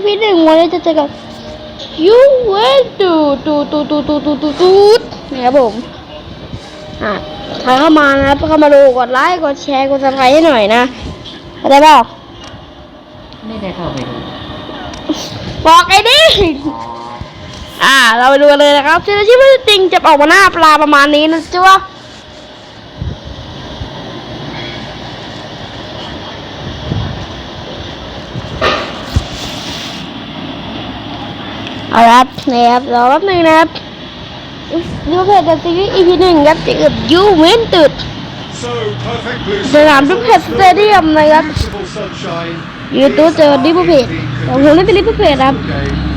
EP หนึ่งวันนี้จะเจอกับยูเวนตูตูตูตูตูตูตูตูนะครับผมอะใครเข้ามานะเข้ามาดูกดไลค์กดแชร์กดซับสไครต์ให้หน่อยนะเข้าใจเปล่าไม่ได้เข้าไปดูบอกไอ้ดิอ๋ออ่า เราไปดูเลยนะครับซีรีส์ที่ไม่จริงจะออกมาหน้าปลาประมาณนี้นะจ๊ะ เอาละครับนี่ครับรอแป๊บนึงนะครับดูเพจซีรีส์ EP หนึ่งครับจะเกิดยูเวนตุด So perfect blue สนามทุกเพจสเตเดียมนะครับ beautiful sunshine. ยูทูบเจอดิบูเพจผมเล่นเป็นดิบูเพจครับ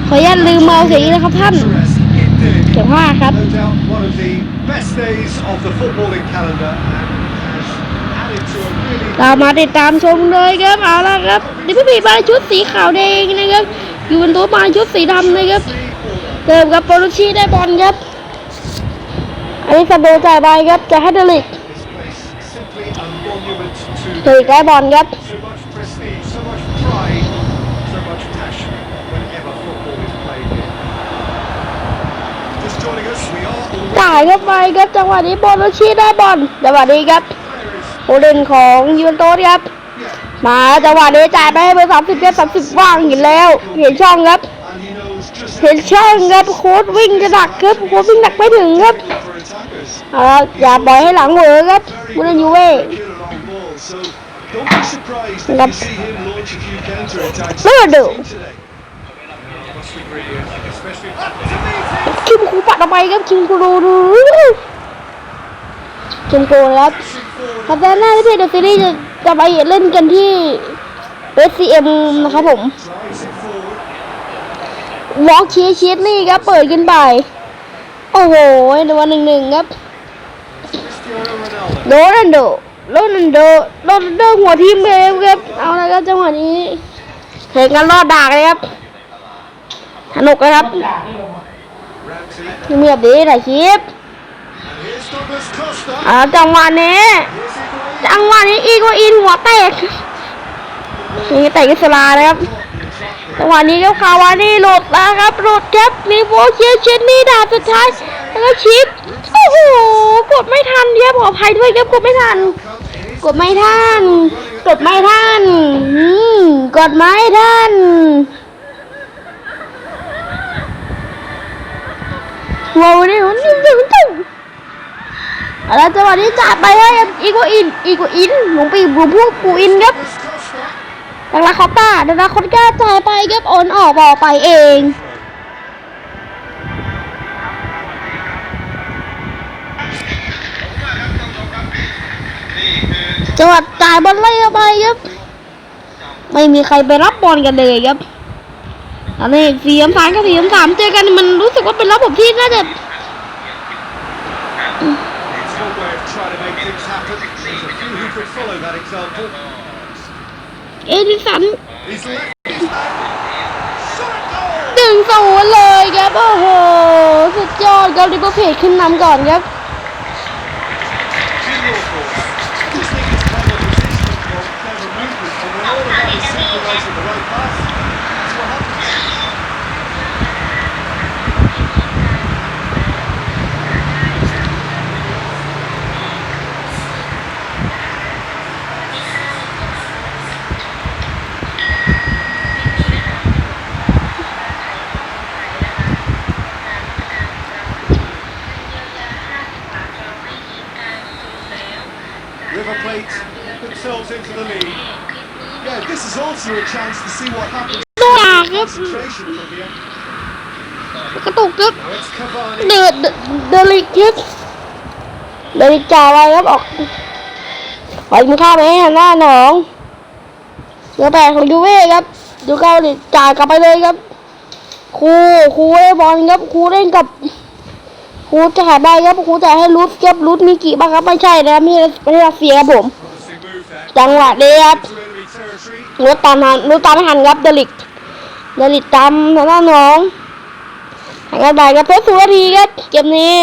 ขออนุญาตลืมเมาส์เสียงนะครับท่าน Interest indeed. เขียนว่าครับ No doubt one of the best days of the footballing calendar and has added to a really ตามมาติดตามชมเลยครับเอาละครับดิบูเพจมาชุดสีขาวแดงนะครับ ยูเวนตุสมาชุดสีดำนะครับเติมกับโปรตุชีได้บอลครับอันนี้ซาโดจ่ายไปครับจะให้เดลิกเดลิกได้บอลครับจ่ายเข้าไปครับจังหวะนี้โปรตุชีได้บอลจังหวะนี้ครับโอเดนของยูเวนตุสครับ มาจังหวะนี้จ่ายไปให้เบอร์สามสิบครับสามสิบว่างเห็นแล้ว เห็นช่องครับ And he knows just เห็นช่องครับโค้ดวิ่งจะดักครับโค้ดวิ่งดักไม่ถึงครับ for attackers. เอาละอย่าปล่อยให้หลังเหวอครับบุรียูเว่ Killer on ball, so don't be surprised if Yep. you see him launch a few counter attacks Ronaldo. today. Must be brilliant, especially to meet him. คิมคูปัดออกไปครับคิมคูดูดูคิมโกครับครับแต่หน้าที่เพจเดอะซีรีส์ จะไปเล่นกันที่ SCM นะครับผมวอล์กชีชีสนี่ครับ เปิดขึ้นไป โอ้โหในวันหนึ่งหนึ่งครับโรนัลโดโรนัลโดโรนัลโดหัวทีมเลยครับ เอาละครับจังหวะนี้เห็นกันรอดดากเลยครับสนุกนะครับเงียบดีถ่ายคลิปอ่าจังหวะนี้ จังหวะนี้อีกว่าอินหัวแตกนี่แตกอิสลานะครับจังหวะนี้ครับคาวานี่หลุดแล้วครับหลุดครับมีโบเชียเชนนี่ดาบสุดท้ายแล้วก็ชิปโอ้โหกดไม่ทันครับขออภัยด้วยครับกดไม่ทัน กดไม่ทันกดไม่ทันกดไม่ทันว้าวนี่มันนิ่มๆจัง แล้วจังหวะนี้จับไปให้อีกอินอีกอินหลวงปีหลวงพวกปูอินครับ Costa. ดังลาคอตตาดังลาคอตตาจ่ายไปครับโอนออกบอกไปเองจังหวัดจ่ายบอลไล่เข้าไปครับ ไม่มีใครไปรับบอลกันเลยครับตอนนี้สี่สามกับสี่สามเจอกันมันรู้สึกว่าเป็นระบบที่น่าจะ It's one way of trying to make things happen. There's a few who could follow that example. เอดิสัน He's left his man. Shot goal! หนึ่งศูนย์เลยครับโอ้โหสุดยอดครับลิเวอร์พูลขึ้นนำก่อนครับ River Plate themselves into the lead. Yeah, this is also a chance to see what happens. ตัวหลักครับ Concentration from here. กระตุกครับ Now it's Cavani. เดือดเดลิกครับเดลิกจ่ายไปครับออกขอยิงข้ามไปให้หน้าหนองเสือแปดของยูเว่ครับดูเกาหลีจ่ายกลับไปเลยครับครูครูได้บอลครับครูเล่นกับ รูแจกได้ครับครูแจะให้รูทเก็บรูทมีกี่บ้างครับไม่ใช่นะมีรัสเซียครับผมจังหวะนี้ครับรูทตามทันรูทตามไม่ทันครับเดลิกเดลิกตามน้านน้องหางกันไปครับเพชรสุวรีครับเกมนี้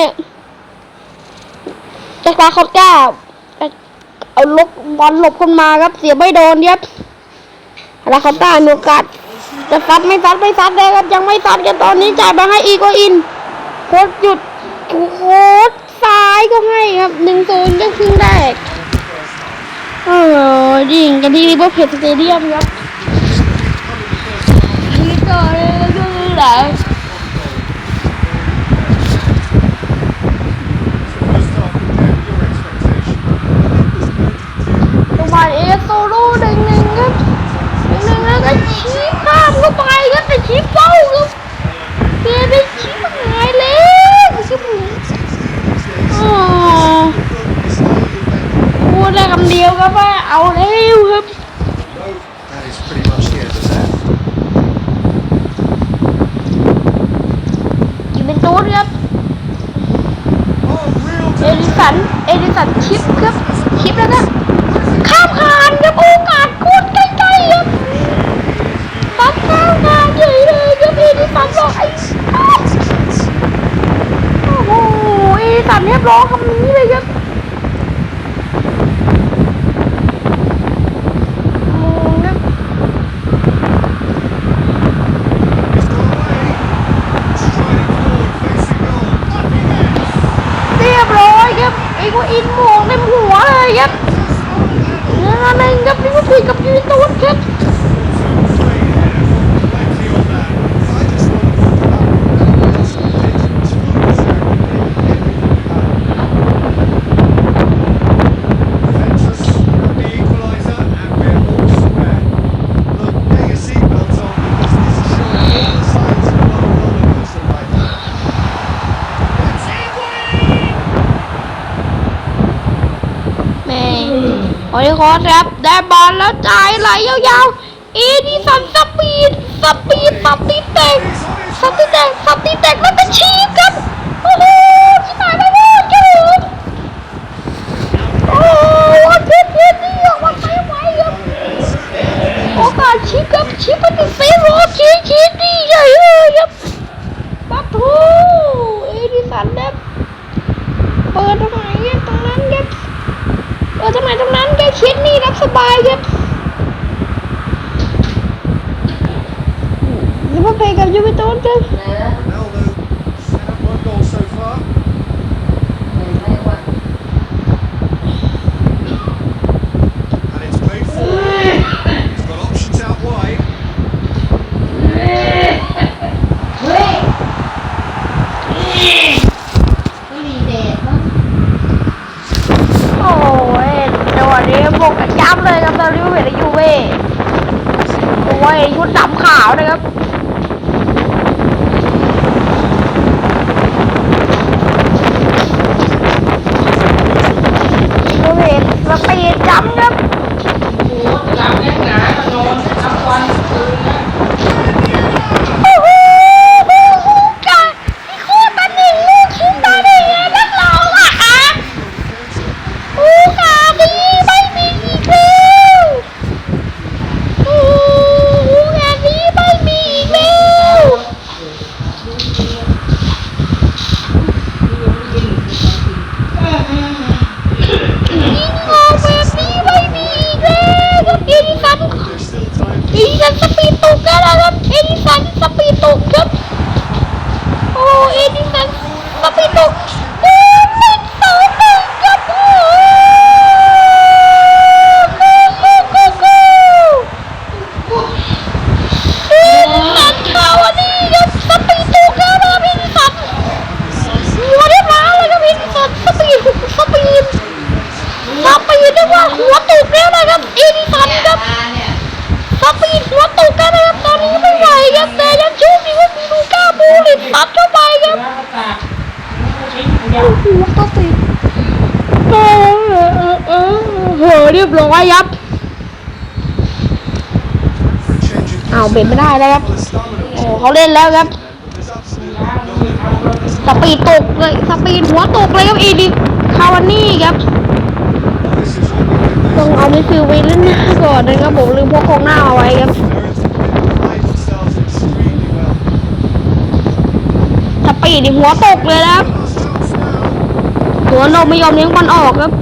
จะคพาคอตก้าเอาลกบอลหลบคนมาครับเสียไม่โดนครับแล้วคอตก้าโอกาสจะซัดไม่ซัดไม่ซัดเลยครับยังไม่ซัดกันตอนนี้จ่ายมาให้อีโกอินโคตรหยุด โอ้โหซ้ายก็ให้ครับหนึ่งโซนก็ครึ่งแรกเออยิงกันที่ริเบอร์เพลสเตเดียมครับยิงต่อเลยก็คือหลาัน เอดิสันคลิปครับลิปแล้วนะข้ามคานครับโอกาสโคตรใกล้ๆครับปั๊บข้ามคานใหญ่เลยครับเอดิสันบอกไอ้โอ้โหเอดิสันเรียบร้อยครั คอร์ครับได้บอลแล้วจ่ายไหลยาวๆ เอดิสันสปีดสปีดสปีตีแตกสปีตีแตกสปีตีแตกแล้วก็ชีฟครับ sa bayan. Di ba, pegar juga taon ka? ขาวนะครับ ลงไว้ยับเอาเบรกไม่ได้แล้วครับโอ้เขาเล่นแล้วครับสปีดตกเลยสปีดหัวตกเลยครับอีดิคาวานี่ครับต้องเอาไม่ฟิวไปเล่นหน้าก่อนนะครับผมลืมพวกกองหน้าเอาไว้ครับสปีดหัวตกเลยครับหัวเราไม่ยอมเลี้ยงบอลออกครับ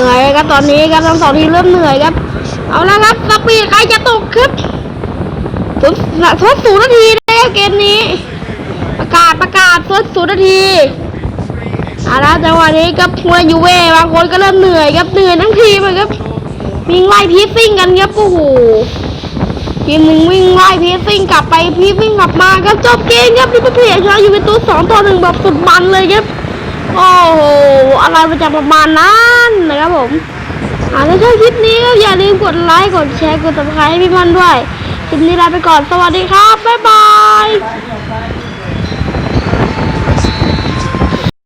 นื่อยครับตอนนี้ครับทั้งสองทีเริ่มเหนื่อยครับ เอาละครับสปีดใครจะตกครับทดทดศูนย์นาทีแล้วเกมนี้ ประกาศประกาศทดศูนย์นาทีเอาละจังหวะนี้ครับผู้เล่นยูเว่บางคนก็เริ่มเหนื่อยครับเหนื่อยทั้งทีมเลยครับวิ่งไล่พีซซิ่งกันครับโอ้โหทีมหนึ่งวิ่งไล่พีซซิ่งกลับไปพีซซิ่งกลับมาครับจบเกมครับลิเวอร์พูลชนะยูเวนตุสสองต่อหนึ่งแบบสุดมันเลยครับ โอ้โหอะไรมันจะประมาณนั้นนะครับผมอาถ้าชอบคลิปนี้ก็อย่าลืมกดไลค์กดแชร์กดติดตามให้พี่มันด้วยคลิปนี้ลาไปก่อนสวัสดีครับบ๊ายบาย